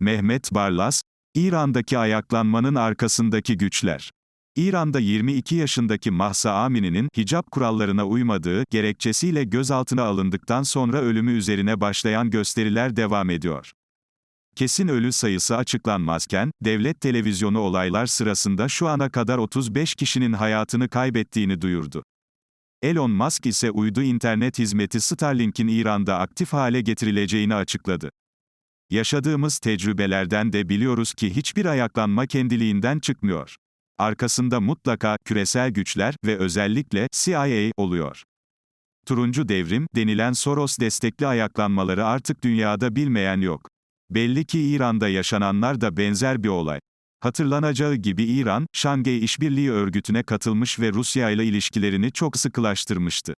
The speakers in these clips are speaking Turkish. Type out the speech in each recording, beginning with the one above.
Mehmet Barlas, İran'daki ayaklanmanın arkasındaki güçler. İran'da 22 yaşındaki Mahsa Amini'nin hicap kurallarına uymadığı gerekçesiyle gözaltına alındıktan sonra ölümü üzerine başlayan gösteriler devam ediyor. Kesin ölü sayısı açıklanmazken, devlet televizyonu olaylar sırasında şu ana kadar 35 kişinin hayatını kaybettiğini duyurdu. Elon Musk ise uydu internet hizmeti Starlink'in İran'da aktif hale getirileceğini açıkladı. Yaşadığımız tecrübelerden de biliyoruz ki hiçbir ayaklanma kendiliğinden çıkmıyor. Arkasında mutlaka küresel güçler ve özellikle CIA oluyor. Turuncu devrim denilen Soros destekli ayaklanmaları artık dünyada bilmeyen yok. Belli ki İran'da yaşananlar da benzer bir olay. Hatırlanacağı gibi İran, Şangay İşbirliği Örgütü'ne katılmış ve Rusya ile ilişkilerini çok sıkılaştırmıştı.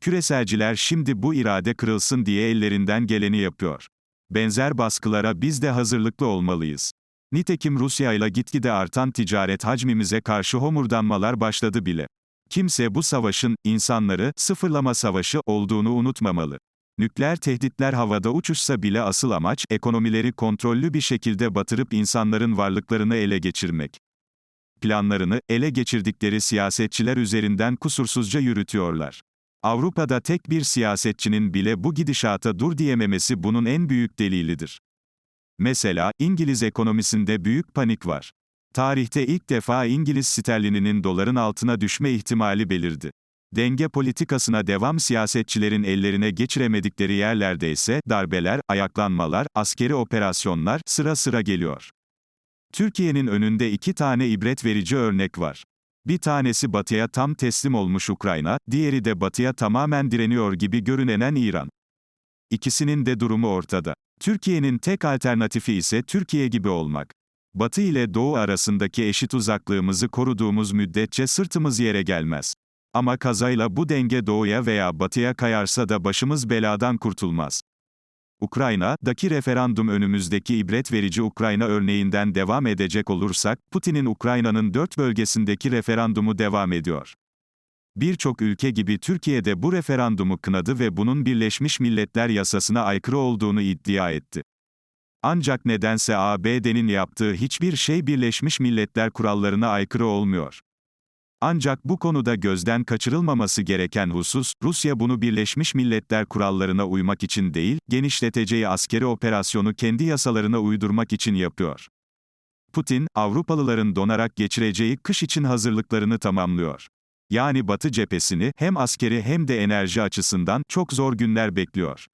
Küreselciler şimdi bu irade kırılsın diye ellerinden geleni yapıyor. Benzer baskılara biz de hazırlıklı olmalıyız. Nitekim Rusya ile gitgide artan ticaret hacmimize karşı homurdanmalar başladı bile. Kimse bu savaşın, insanları, sıfırlama savaşı olduğunu unutmamalı. Nükleer tehditler havada uçuşsa bile asıl amaç, ekonomileri kontrollü bir şekilde batırıp insanların varlıklarını ele geçirmek. Planlarını, ele geçirdikleri siyasetçiler üzerinden kusursuzca yürütüyorlar. Avrupa'da tek bir siyasetçinin bile bu gidişata dur diyememesi bunun en büyük delilidir. Mesela, İngiliz ekonomisinde büyük panik var. Tarihte ilk defa İngiliz sterlininin doların altına düşme ihtimali belirdi. Denge politikasına devam siyasetçilerin ellerine geçiremedikleri yerlerde ise darbeler, ayaklanmalar, askeri operasyonlar sıra sıra geliyor. Türkiye'nin önünde iki tane ibret verici örnek var. Bir tanesi batıya tam teslim olmuş Ukrayna, diğeri de batıya tamamen direniyor gibi görünenen İran. İkisinin de durumu ortada. Türkiye'nin tek alternatifi ise Türkiye gibi olmak. Batı ile Doğu arasındaki eşit uzaklığımızı koruduğumuz müddetçe sırtımız yere gelmez. Ama kazayla bu denge doğuya veya batıya kayarsa da başımız beladan kurtulmaz. Ukrayna'daki referandum önümüzdeki ibret verici Ukrayna örneğinden devam edecek olursak, Putin'in Ukrayna'nın dört bölgesindeki referandumu devam ediyor. Birçok ülke gibi Türkiye'de bu referandumu kınadı ve bunun Birleşmiş Milletler yasasına aykırı olduğunu iddia etti. Ancak nedense ABD'nin yaptığı hiçbir şey Birleşmiş Milletler kurallarına aykırı olmuyor. Ancak bu konuda gözden kaçırılmaması gereken husus, Rusya bunu Birleşmiş Milletler kurallarına uymak için değil, genişleteceği askeri operasyonu kendi yasalarına uydurmak için yapıyor. Putin, Avrupalıların donarak geçireceği kış için hazırlıklarını tamamlıyor. Yani Batı cephesini hem askeri hem de enerji açısından çok zor günler bekliyor.